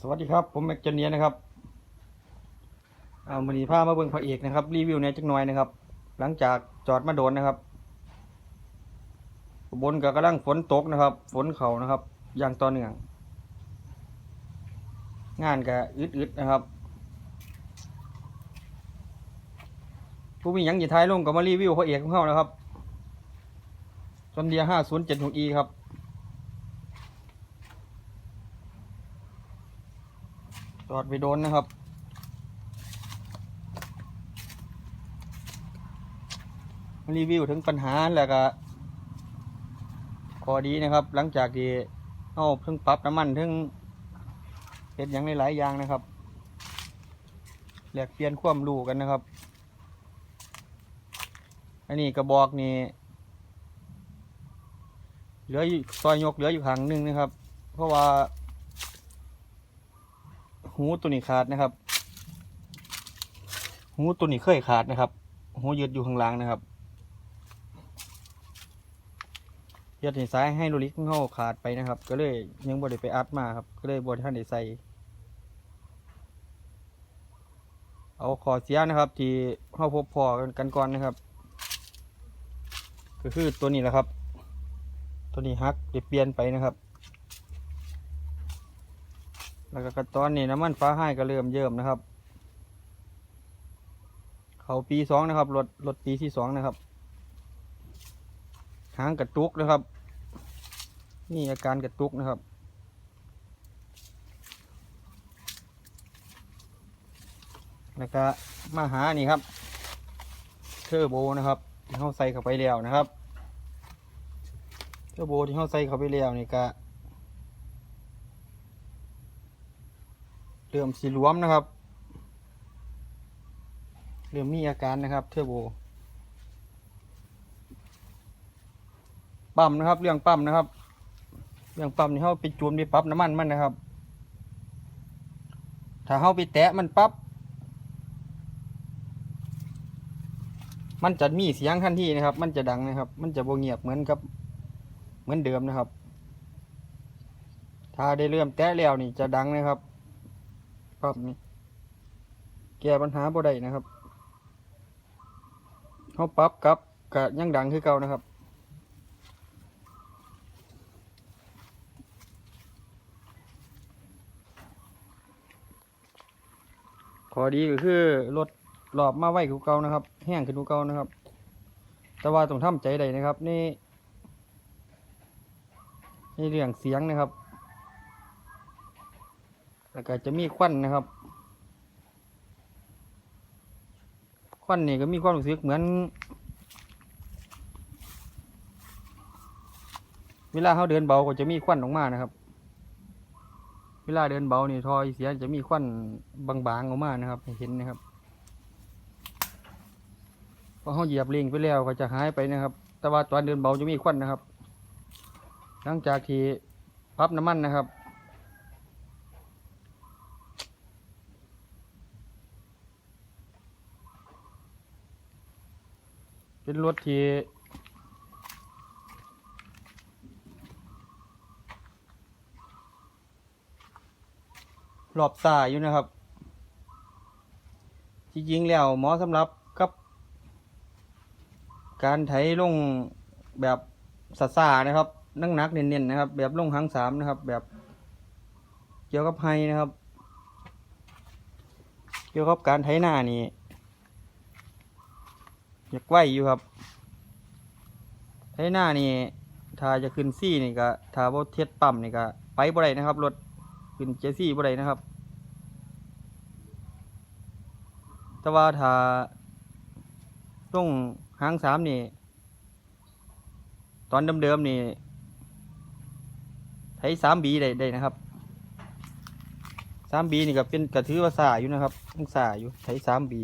สวัสดีครับ ผมแม็กเจเนียนะครับเอามือนีผ้ามาเบิ่งพระเอกนะครับ รีวิวเนี่ยจักหน่อยนะครับ หลังจากจอดมาโดนนะครับบนก็กำลังฝนตกนะครับ ฝนเขานะครับ อย่างต่อเนื่อง งานก็อึดๆนะครับ ผู้มีหยังอย่ท้ายลงก็มารีวิวพระเอกของเขานะครับจนเดียห้าศูนย์เจ็ดหกอีครับ จอดไปโดนนะครับรีวิวถึงปัญหาแล้วก็ข้อดีนะครับ หลังจากที่เอาเพิ่งปรับน้ำมันเพิ่งเห็ดอย่างหลายๆอย่างนะครับแลกเปลี่ยนความรู้กันนะครับ อันนี้กระบอกนี่เหลืออยู่ซอยยกเหลืออยู่หางหนึงนะครับ เพราะว่า หูตัวนี้ขาดนะครับ หูตัวนี้เคยขาดนะครับ หูยืดอยู่ข้างล่างนะครับยัดในซ้ายให้ลูลิกเข้าขาดไปนะครับ ก็เลยยังบ่ได้ไปอัดมาครับ ก็เลยบ่ได้ท่านได้ใส่เอาขอเสียนะครับ ที่เข้าพบพอกันก่อนนะครับ ก็คือตัวนี้แหละครับ ตัวนี้ฮักเดี๋ยวเปลี่ยนไปนะครับ แล้วก็ตอนนี้น้ำมันฟ้าให้ก็เริ่มเยิ่มนะครับ เขาปีสองนะครับรถรถปีที่สองนะครับหางกระตุกนะครับ นี่อาการกระตุกนะครับแล้วก็มาหานี่ครับเทอร์โบนะครับที่เขาใส่เข้าไปแล้วนะครับเทอร์โบที่เขาใส่เข้าไปแล้วนี่ก็ เริ่มสีหลวมนะครับ เริ่มมีอาการนะครับเทอร์โบปั๊มนะครับ เรื่องปั๊มนะครับ เรื่องปั๊มนี่เขาไปจูนไปปรับน้ำมันมันนะครับ ถ้าเขาไปแตะมันปั๊บมันจะมีเสียงทันทีนะครับ มันจะดังนะครับ มันจะโบเงียบเหมือนกับ เหมือนเดิมนะครับ ถ้าได้เริ่มแตะแล้วนี่จะดังนะครับ ปั๊บนี่แก้ปัญหาบ่ได้นะครับเขาปรับกับกะยังดังคือเก่านะครับขอดีก็คือรถหลอบมาไว้คือเก่านะครับ แห้งขึ้นคือเก่านะครับ แต่ว่าต้องทำใจใดนะครับ นี่นี่เรื่องเสียงนะครับ แล้วก็จะมีควันนะครับ ควันนี่ก็มีความรู้สึกเหมือน เวลาเขาเดินเบาก็จะมีควันออกมานะครับ เวลาเดินเบานี่ทอยเสียจะมีควันบางๆออกมานะครับเห็นนะครับพอเขาเหยียบเร่งไปแล้วก็จะหายไปนะครับ แต่ว่าตอนเดินเบาจะมีควันนะครับ หลังจากที่พับน้ำมันนะครับ เป็นรถที่รอบสายอยู่นะครับ จริงๆแล้วเหมอสำหรับกับ การไถลงแบบสาสานะครับนั่งนักๆเน้นๆนะครับ แบบลงหางสามนะครับ แบบเกี่ยวกับไฮนะครับ เกี่ยวกับการไถหน้านี่ อยากไหวอยู่ครับไถหน้านี่ถ้าจะขึ้นซี่นี่ก็ถ้าบ่เทียดปั๊มนี่ก็ไปบ่ได้นะครับรถขึ้นเจซี่บ่ได้นะครับ แต่ว่าถ้าต้องหางสามนี่ ตอนเดิมๆนี่ไถสามบีได้ได้นะครับสามบีนี่ก็เป็นกระถือว่าสาอยู่นะครับยังสาอยู่ไถสามบี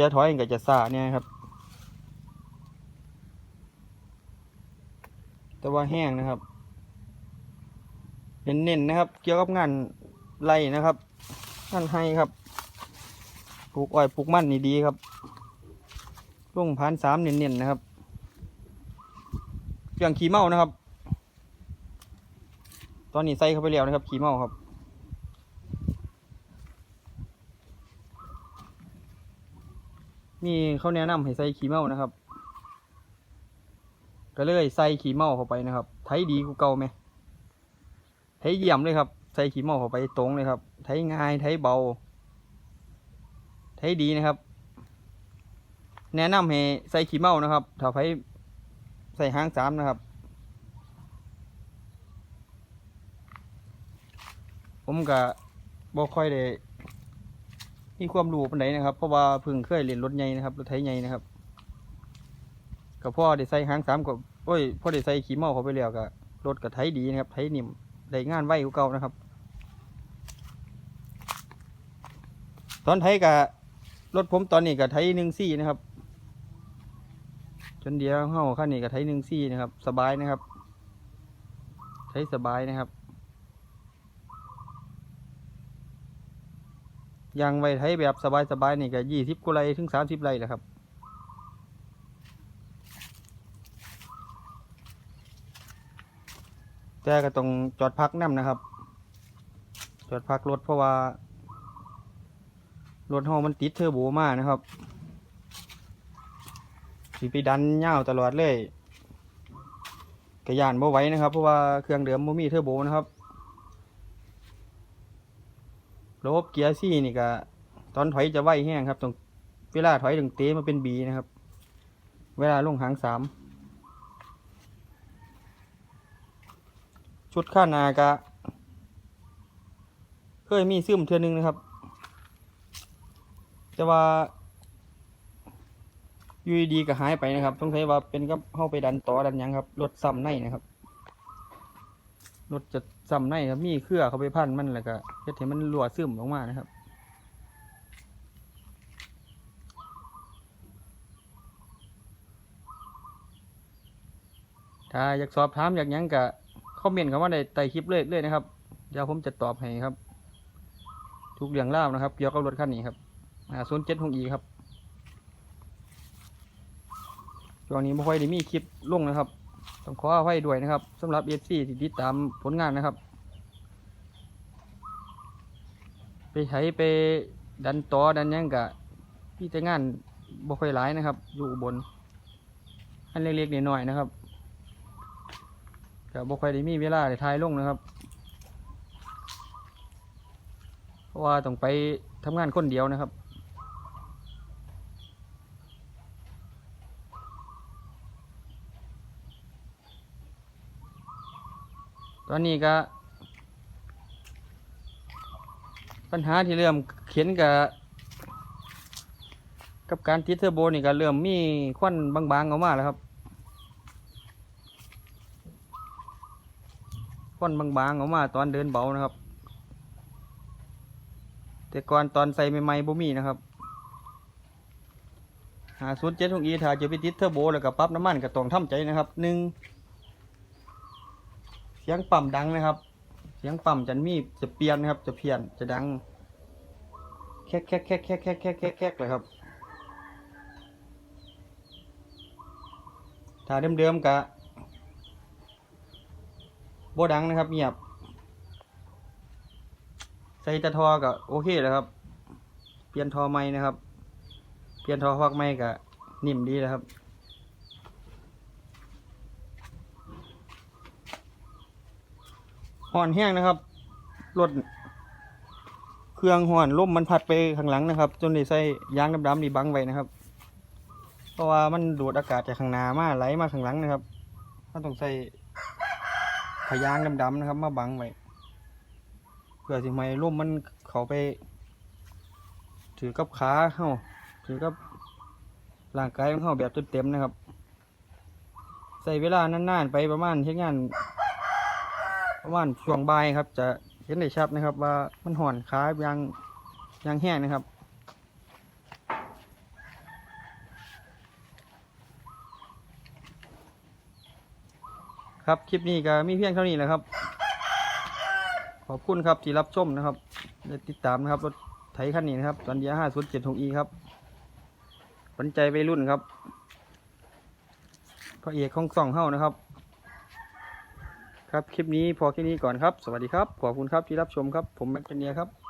กียร์ถอยก็จะซาเนี่ยครับ แต่ว่าแห้งนะครับเน้นๆนะครับ เกี่ยวกับงานไรนะครับงานให้ครับปลูกอ้อยปลูกมันนี่ดีครับลุงพันสามเน้นๆนะครับเรื่องขี้เมานะครับ ตอนนี้ใส่เข้าไปแล้วนะครับ ขี้เมาครับ มีเขาแนะนำให้ใส่ขี้เมานะครับ ก็เลยใส่ขี้เมาเข้าไปนะครับ ไทยดีกูเก่าไหมไทยเยี่ยมเลยครับใส่ขี้เมาเข้าไปตรงเลยครับ ไทยง่ายไทยเบา ไทยดีนะครับ แนะนำให้ใส่ขี้เมานะครับ ถ้าไฟใส่หางสามนะครับ ผมก็บ่ค่อยได้ มีความรู้ปานใดนะครับ เพราะว่าเพิ่งเคยเรียนรถใหญ่นะครับรถไถใหญ่นะครับก็พ่อได้ใส่หางสามก็โอ้ยพ่อได้ใส่ขี้เมาเขาไปแล้วก็รถก็ไถดีนะครับไถนิ่มได้งานไวกว่าเก่านะครับ ตอนไถกับรถผมตอนนี้กับไถหนึ่งซี่นะครับ จนเดียวเข้าขั้นนี้กับไถหนึ่งซี่นะครับ สบายนะครับ ใช้สบายนะครับ ยางไว้ไถแบบสบายๆนี่ก็ยี่สิบกุไรถึงสามสิบไรแหละครับแต่ก็ต้องจอดพักน้ำนะครับ จอดพักรถเพราะว่ารถเฮามันติดเทอร์โบมากนะครับสิไปดันเง่าตลอดเลยกระยานบ่ไว้นะครับ เพราะว่าเครื่องเดิมบ่มีเทอร์โบนะครับ ระบบเกียร์ซี่นี่ก็ตอนถอยจะไวแห้งครับตรงเวลาถอยถึงเตะมาเป็นบีนะครับ เวลาลงหางสามชุดข้านากะเคยมีซึมเทือนึงนะครับ แต่ว่ายูดีก็หายไปนะครับต้องใช้ว่าเป็นก็เข้าไปดันต่อดันยังครับรถซ้ำในนะครับ รถจะซ้ำในครับมีเครือเขาไปพันมันแล้วก็จะเฮ็ดให้มันรั่วซึมออกมานะครับถ้าอยากสอบถามอยากยังก็คอมเมนต์คำว่าในใต้คลิปเลยเลยนะครับเดี๋ยวผมจะตอบให้ครับ ทุกเรื่องเล่านะครับเกี่ยวกับรถคันนี้ครับอ่าศูนย์เจ็ดหกอีครับช่วงนี้ไม่ค่อยได้มีคลิปลงนะครับ ต้องขออภัยด้วยนะครับสำหรับเอฟซีที่ติดตามผลงานนะครับ ไปใช้ไปดันต่อดันยังกะพี่แต่งานบ่ค่อยหลายนะครับ อยู่บนอันเล็กๆน้อยๆนะครับก็บ่ค่อยได้มีเวลาได้ถ่ายลงนะครับเพราะว่าต้องไปทำงานคนเดียวนะครับ ตอนนี้ก็ ปัญหาที่เริ่มเขียนกับกับการติดเทอร์โบนี่ก็เริ่มมีควันบางๆออกมาแล้วครับควันบางๆออกมาตอนเดินเบานะครับ แต่ก่อนตอนใส่ใหม่ๆบ่มีนะครับหาศูนย์เจ็ดของอีถ้าจะไปติดเทอร์โบแล้วก็ปรับน้ำมันก็ต้องทำใจนะครับหนึ่ง สียงปั๊มดังนะครับ เสียงปั๊มจะมีจะเปลี่ยนนะครับ จะเพี้ยนจะดังแคกแคกแคกแคกแคกแคกแคกแคกเลยครับถ้าเดิมๆกะโบดังนะครับเงียบ ใส่ตะทอก็โอเคแล้วครับ เปลี่ยนทอใหม่นะครับ เปลี่ยนทอพักใหม่ก็นิ่มดีแล้วครับ ห่อนแห้งนะครับรถเครื่องห่อนลมมันพัดไปข้างหลังนะครับ จนได้ใส่ยางดำๆนี่บังไว้นะครับ เพราะว่ามันดูดอากาศจากข้างหน้ามาไหลมาข้างหลังนะครับมันต้องใส่พยางดำๆนะครับ มาบังไว้เพื่อสิไม่ลมมันเขาไป ถือกับขาเข้าถือกับร่างกายของเขาแบบเต็มๆนะครับ ใส่เวลานานๆไปประมาณเฮ็ดงาน ประมาณช่วงบ่ายครับ จะเห็นได้ชัดนะครับ ว่ามันห่อนขายางยางแห้งนะครับครับคลิปนี้ก็มีเพียงเท่านี้แหละครับ ขอบคุณครับที่รับชมนะครับและติดตามนะครับรถไถคันนี้นะครับตอนเดียห้าศูนย์เจ็ดหกอีครับสนใจไปรุ่นครับพระเอกของสองเฮ้านะครับ ครับ คลิปนี้พอแค่นี้ก่อนครับ สวัสดีครับ ขอบคุณครับที่รับชมครับ ผมแม็กเนียครับ